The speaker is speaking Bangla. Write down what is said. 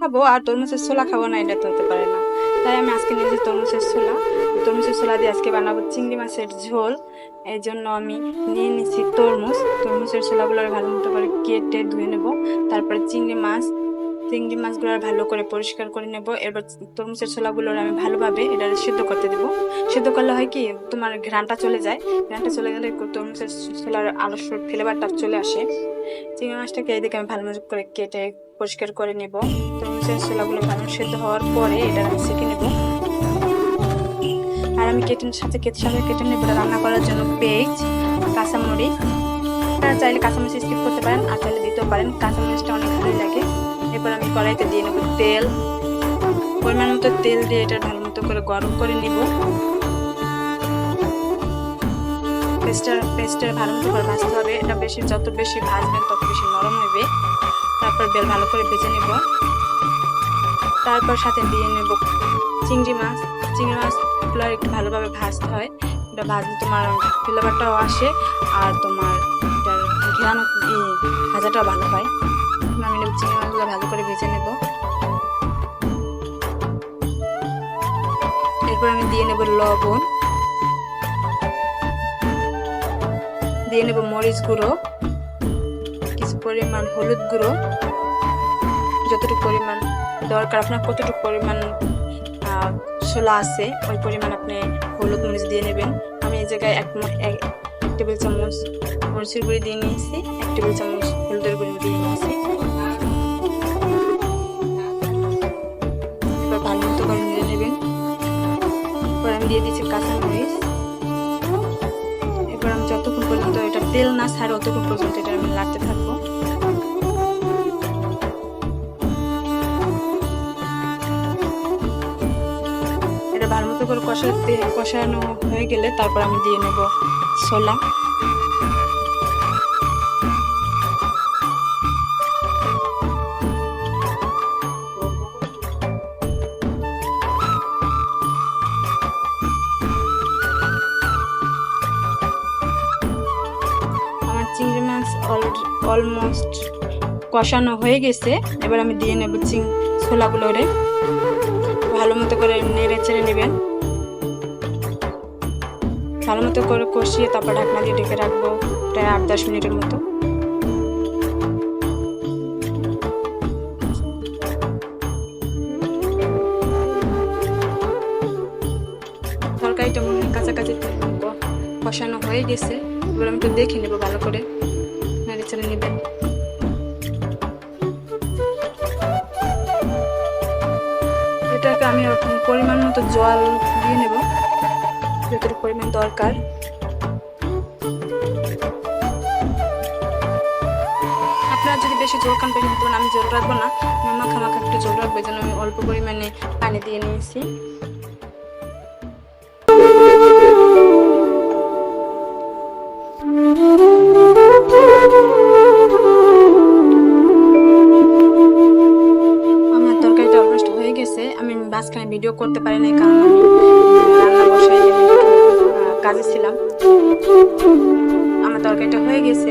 খাব আর তরমুজের ছোলা খাব না, এটা তো হতে পারে না। তাই আমি আজকে নিয়েছি তরমুজের ছোলা। তরমুজের ছোলা দিয়ে আজকে বানাবো চিংড়ি মাছের ঝোল। এই জন্য আমি নিয়ে নিচ্ছি তরমুজ। তরমুজের ছোলাগুলো ভালো মতো করে কেটে ধুয়ে নেব। তারপরে চিংড়ি মাছ চিংড়ি মাছগুলো ভালো করে পরিষ্কার করে নেব। এবার তরমুজের ছোলাগুলো আমি ভালোভাবে এটা সিদ্ধ করতে দেবো। সিদ্ধ করলে হয় কি, তোমার ঘ্রানটা চলে যায়। ঘ্রানটা চলে গেলে তরমুজের ছোলার আলস্য ফ্লেভারটা চলে আসে। চিংড়ি মাছটাকে এদিকে আমি ভালো মতো করে কেটে পরিষ্কার করে নেব। তরমুজের ছোলাগুলো ভালো সিদ্ধ হওয়ার পরে এটা আমি সেঁকে নেব। আর আমি কেটে সাথে কেটে সাথে কেটে নেব। রান্না করার জন্য পেঁয়াজ, কাঁচামরিচ। আপনারা চাইলে কাঁচামরিচ স্কিপ করতে পারেন, আর চাইলে দিতেও পারেন। কাঁচামরিচটা অনেক ভালোই লাগে। এরপর আমি কড়াইতে দিয়ে নেব তেল। পরিমাণ মতো তেল দিয়ে এটা ভালো মতো করে গরম করে নিব। পেস্টটা পেস্টটা ভালো মতো করে ভাজতে হবে। এটা বেশি, যত বেশি ভাজবেন তত বেশি নরম হবে। তারপর বেল ভালো করে ভেজে নেব। তারপর সাথে দিয়ে নেব চিংড়ি মাছ। চিংড়ি মাছগুলো একটু ভালোভাবে ভাজতে হয়। এটা ভাজলে তোমার ফ্লেভারটাও আসে আর তোমার এটার ঘেরানো ভাজাটাও ভালো হয়। এখন আমি নেব চিংড়ি মাছগুলো ভালো করে ভেজে নেব। এরপর আমি দিয়ে নেব লবণ। দিয়ে নেব মরিচ গুঁড়ো, কিছু পরিমাণ হলুদ গুঁড়ো। যতটুকু পরিমাণ দরকার, আপনার কতটুকু পরিমাণ ছোলা আছে, ওই পরিমাণ আপনি হলুদ মরিচ দিয়ে নেবেন। আমি এই জায়গায় এক টেবিল চামচ মরিচের গুঁড়ি দিয়ে নিয়েছি, এক টেবিল চামচ হলুদের গুঁড়ি দিয়ে নিয়েছি। দিয়ে দিচ্ছি কাঁচা মরিচ। এরপর আমি যতক্ষণ পর্যন্ত এটা তেল না ছাড়ে অতক্ষণ পর্যন্ত এটা আমি লাগতে থাকব। এটা ভালো মতো করে কষাতে কষানো হয়ে গেলে তারপর আমি দিয়ে নেব ছোলা। চিংড়ি মাছ অল অলমোস্ট কষানো হয়ে গেছে। এবার আমি দিয়ে নেব চিং, ছোলাগুলো রে ভালো মতো করে নেড়ে চেড়ে নেবেন। ভালো মতো করে কষিয়ে তারপর ঢাকনা দিয়ে ঢেকে রাখব প্রায় আট দশ মিনিটের মতো। কষানো হয়ে গেছে। এবার আমি একটু দেখে নেব ভালো করে। নেড়ে চেড়ে নেবেন এটাকে আমি পরিমাণ মতো জল দিয়ে নেব, যতটুকু পরিমাণ দরকার। আপনারা যদি বেশি জল খান করবেন আমি জল রাখব না। মাখা মাখা একটু জল রাখব জন্য আমি অল্প পরিমাণে পানি দিয়ে নিয়েছি। আমার তরকারিটা অলমোস্ট হয়ে গেছে। আমি মাঝখানে ভিডিও করতে পারি নাই, কারণ রান্না বসাই কাজে ছিলাম। আমার তরকারিটা হয়ে গেছে।